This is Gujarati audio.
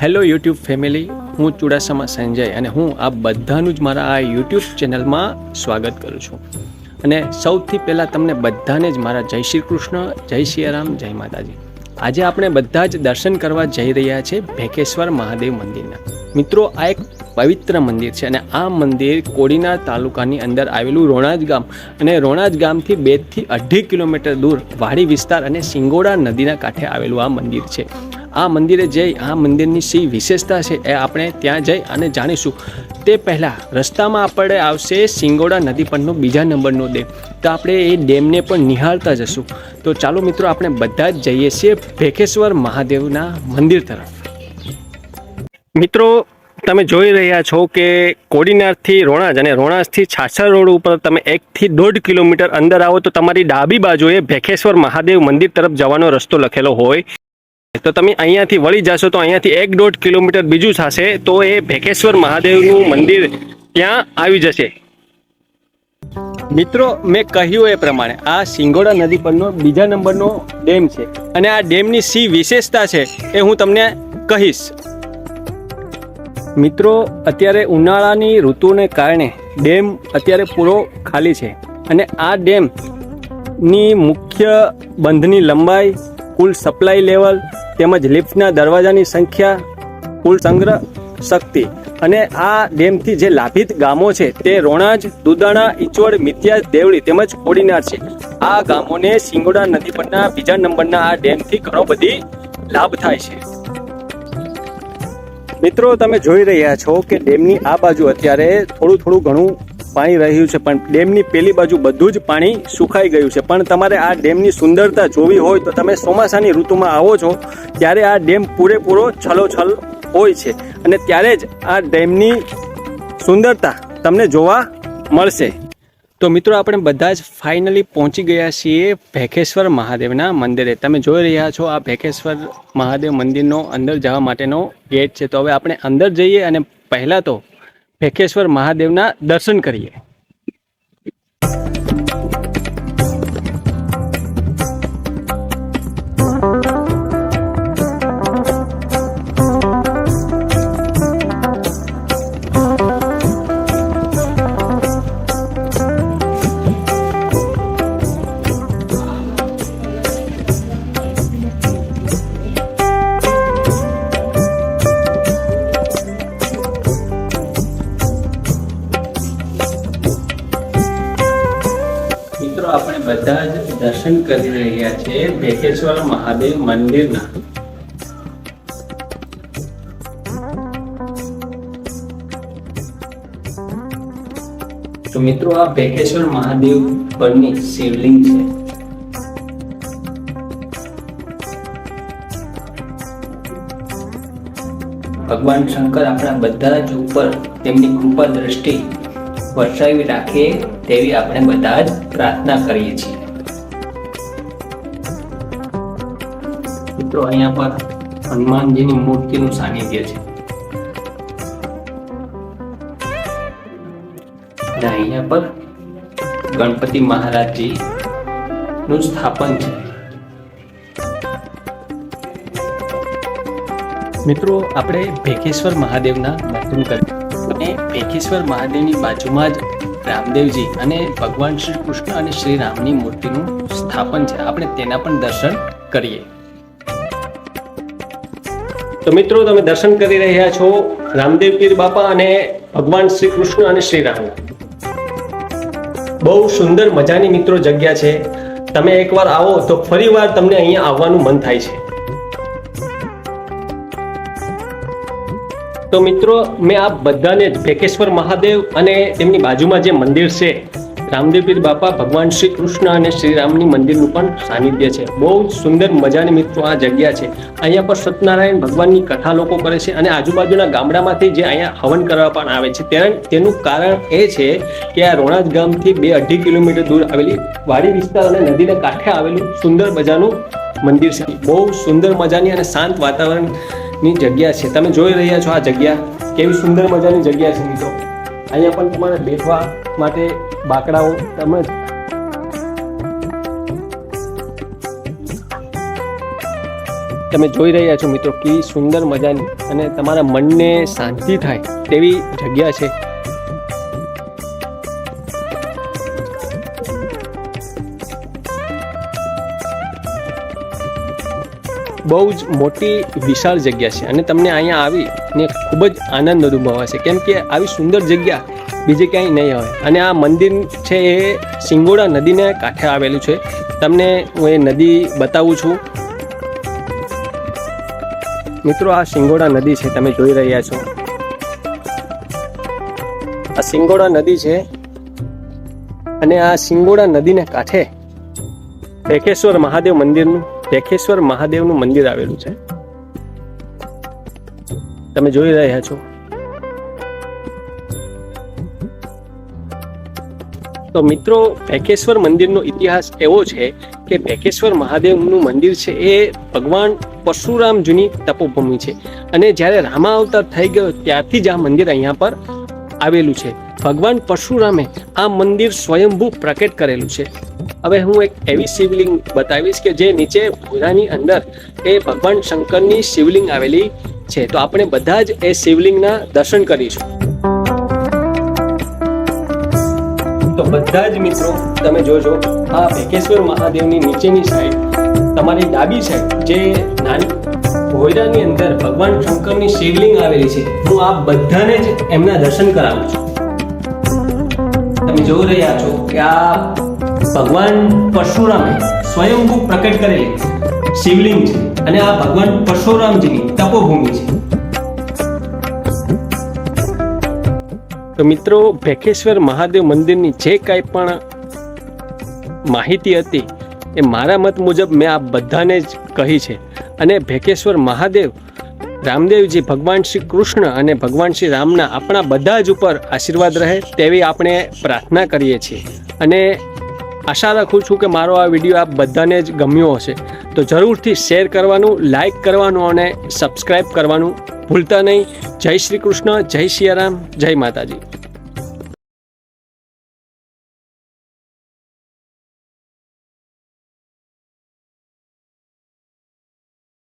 હેલો યુટ્યુબ ફેમિલી હું ચુડાસામાં સંજય અને હું આ બધાનું જ મારા આ યુટ્યુબ ચેનલમાં સ્વાગત કરું છું. અને સૌથી પહેલાં તમને બધાને જ મારા જય શ્રી કૃષ્ણ, જય સિયારામ જય માતાજી. આજે આપણે બધા જ દર્શન કરવા જઈ રહ્યા છે ભેકેશ્વર મહાદેવ મંદિરના. મિત્રો, આ એક પવિત્ર મંદિર છે અને આ મંદિર કોડીનાર તાલુકાની અંદર આવેલું રોણાજ ગામ અને રોણાજ ગામથી બેથી અઢી કિલોમીટર દૂર વાડી વિસ્તાર અને સિંગોડા નદીના કાંઠે આવેલું આ મંદિર છે. આ મંદિરે જઈ, આ મંદિરની સી વિશેષતા છે એ આપણે ત્યાં જઈ અને જાણીશું. તે પહેલાં રસ્તામાં આપણે આવશે સિંગોડા નદી પરનો બીજા નંબરનો ડેમ. તો આપણે એ ડેમને પણ નિહાળતા જશું. તો ચાલો મિત્રો, આપણે બધા જ જઈએ છીએ ભેખેશ્વર મહાદેવના મંદિર તરફ. મિત્રો, તમે જોઈ રહ્યા છો કે કોડીનારથી રોણાજ અને રોણાજથી છાછર રોડ ઉપર તમે એકથી દોઢ કિલોમીટર અંદર આવો તો તમારી ડાબી બાજુએ ભેખેશ્વર મહાદેવ મંદિર તરફ જવાનો રસ્તો લખેલો હોય. તો તમે અહીંયાથી વળી જશો તો અહીંયાથી એક દોઢ કિલોમીટર બીજું થશે, તો એ ભેકેશ્વર મહાદેવનું મંદિર ત્યાં આવી જશે. મિત્રો, મેં કહ્યું એ પ્રમાણે, આ સિંગોડા નદી પરનો બીજા નંબરનો ડેમ છે અને આ ડેમની સી વિશેષતા છે એ હું તમને કહીશ. મિત્રો, અત્યારે ઉનાળાની ઋતુને કારણે ડેમ અત્યારે પૂરો ખાલી છે અને આ ડેમની મુખ્ય બંધની લંબાઈ, કુલ સપ્લાય લેવલ તેમજ લિફ્ટના દરવાજાની સંખ્યા, કુલ સંગ્રહ, શક્તિ અને આ ડેમથી જે લાભિત ગામો છે તે રોણાજ, દુદાણા, ઇચોડ, મિત્યા, દેવળી તેમજ કોડીનાર છે. આ ગામોને સિંગોડા નદી પરના બીજા નંબરના આ ડેમથી ઘણો બધી લાભ થાય છે. મિત્રો, તમે જોઈ રહ્યા છો કે ડેમની આ બાજુ અત્યારે થોડું થોડું ઘણું પાણી રહ્યું છે, પણ ડેમની પેલી બાજુ બધું જ પાણી સુખાઈ ગયું છે. પણ તમારે આ ડેમની સુંદરતા જોવી હોય તો તમે ચોમાસાની ઋતુમાં આવો છો, ત્યારે આ ડેમ પૂરેપૂરો છલોછલ હોય છે અને ત્યારે જ આ ડેમની સુંદરતા તમને જોવા મળશે. તો મિત્રો, આપણે બધા જ ફાઇનલી પહોંચી ગયા છીએ ભેખેશ્વર મહાદેવના મંદિરે. તમે જોઈ રહ્યા છો, આ ભેખેશ્વર મહાદેવ મંદિરનો અંદર જવા માટેનો ગેટ છે. તો હવે આપણે અંદર જઈએ અને પહેલાં તો ભેખેશ્વર મહાદેવના દર્શન કરીએ. આપણે બધા જ દર્શન કરી રહ્યા છે ભેખેશ્વર મહાદેવ મંદિરના. તો મિત્રો, આ ભેકેશ્વર મહાદેવ પરની શિવલિંગ છે. ભગવાન શંકર આપણા બધા જ ઉપર તેમની કૃપા દ્રષ્ટિ વર્ષાવી રાખે તેવી આપણે બધા જ પ્રાર્થના કરીએ છીએ. મિત્રો, અહીંયા પર હનુમાનજીની મૂર્તિનું સાનિધ્ય છે. અહીંયા પર ગણપતિ મહારાજજી નું સ્થાપન છે. મિત્રો, આપણે ભેકેશ્વર મહાદેવના દર્શન કર્યા અને ભેખેશ્વર મહાદેવની બાજુમાં જ રામદેવજી અને ભગવાન શ્રી કૃષ્ણ અને શ્રી રામની મૂર્તિનું સ્થાપન છે. આપણે તેના પણ દર્શન કરીએ. તો મિત્રો, તમે દર્શન કરી રહ્યા છો રામદેવ પીર બાપા અને ભગવાન શ્રી કૃષ્ણ અને શ્રી રામ. બહુ સુંદર મજાની મિત્રો જગ્યા છે. તમે એકવાર આવો તો ફરીવાર તમને અહીંયા આવવાનું મન થાય છે. તો મિત્રો, મેં આ બધાને જ ભેકેશ્વર મહાદેવ અને તેમની બાજુમાં જે મંદિર છે રામદેવપીર બાપા, ભગવાન શ્રી કૃષ્ણ અને શ્રી રામની મંદિરનું પણ સાનિધ્ય છે. બહુ સુંદર મજાની મિત્રો આ જગ્યા છે. અહીંયા પર સત્યનારાયણ ભગવાનની કથા લોકો કરે છે અને આજુબાજુના ગામડામાંથી જે અહીંયા હવન કરવા પણ આવે છે. તેના, તેનું કારણ એ છે કે આ રોણાજ ગામથી બે અઢી કિલોમીટર દૂર આવેલી વાડી વિસ્તાર અને નદીના કાંઠે આવેલું સુંદર મજાનું મંદિર છે. બહુ સુંદર મજાની અને શાંત વાતાવરણ ની જગ્યા છે. તમે જોઈ રહ્યા છો આ જગ્યા. કેવી સુંદર મજાની જગ્યા છે મિત્રો. અહીંયા પણ તમારે બેઠવા માટે બાકડાઓ તેમજ તમે જોઈ રહ્યા છો મિત્રો કે સુંદર મજાની અને તમારા મનને શાંતિ થાય તેવી જગ્યા છે. બહુ જ મોટી વિશાળ જગ્યા છે અને તમને અહીંયા આવી ને ખૂબ જ આનંદ અનુભવાશે કેમ કે આવી સુંદર જગ્યા બીજે ક્યાંય નહીં હોય. અને આ મંદિર છે એ સિંગોડા નદીને કાંઠે આવેલું છે. તમને હું એ નદી બતાવું છું. મિત્રો, આ સિંગોડા નદી છે, તમે જોઈ રહ્યા છો. આ સિંગોડા નદી છે અને આ સિંગોડા નદીને કાંઠે ભેખેશ્વર મહાદેવ મંદિરનું ભેખેશ્વર મહાદેવનું મંદિર આવેલું છે. તમે જોઈ રહ્યા છો. તો મિત્રો ભેખેશ્વર મંદિરનો ઇતિહાસ એવો છે કે ભેખેશ્વર મહાદેવનું મંદિર છે એ ભગવાન પરશુરામ જૂની તપોભૂમિ છે. અને જ્યારે રામા અવતાર થઈ ગયો ત્યારથી જ આ મંદિર અહીંયા પર આવેલું છે. ભગવાન પરશુરામે આ મંદિર સ્વયંભૂ પ્રકટ કરેલું છે. હવે હું એક એવી શિવલિંગ બતાવીશ કે જે નીચે ભોજાની અંદર એ ભગવાન શંકરની શિવલિંગ આવેલી છે. તો આપણે બધા જ એ શિવલિંગના દર્શન કરીશું. તો બધા જ મિત્રો, તમે જોજો, આ ભેકેશ્વર મહાદેવની નીચેની સાઈડ તમારી ડાબી સાઈડ જે નાની ભોયરાની અંદર ભગવાન શંકરની શિવલિંગ આવેલી છે, હું આ બધાને જ એમના દર્શન કરાવું છું. તમે જોઈ રહ્યા છો કે આ ભગવાન પરશુરામે સ્વયંભૂ પ્રકટ કરેલી શિવલિંગ છે અને આ ભગવાન પરશુરામજીની તપોભૂમિ છે. તો મિત્રો, ભેખેશ્વર મહાદેવ મંદિરની જે કાંઈ પણ માહિતી હતી, એ મારા મત મુજબ મેં આ બધાને જ કહી છે. અને ભેખેશ્વર મહાદેવ, રામદેવજી, ભગવાન શ્રી કૃષ્ણ અને ભગવાન શ્રી રામના આપણા બધા જ ઉપર આશીર્વાદ રહે તેવી આપણે પ્રાર્થના કરીએ છીએ. અને આશા રાખું છું કે મારો આ વીડિયો આપ બધાને જ ગમ્યો હશે. તો જરૂરથી શેર કરવાનું, લાઈક કરવાનું અને સબસ્ક્રાઈબ કરવાનું ભૂલતા નહીં. જય શ્રી કૃષ્ણ, જય સિયારામ, જય માતાજી.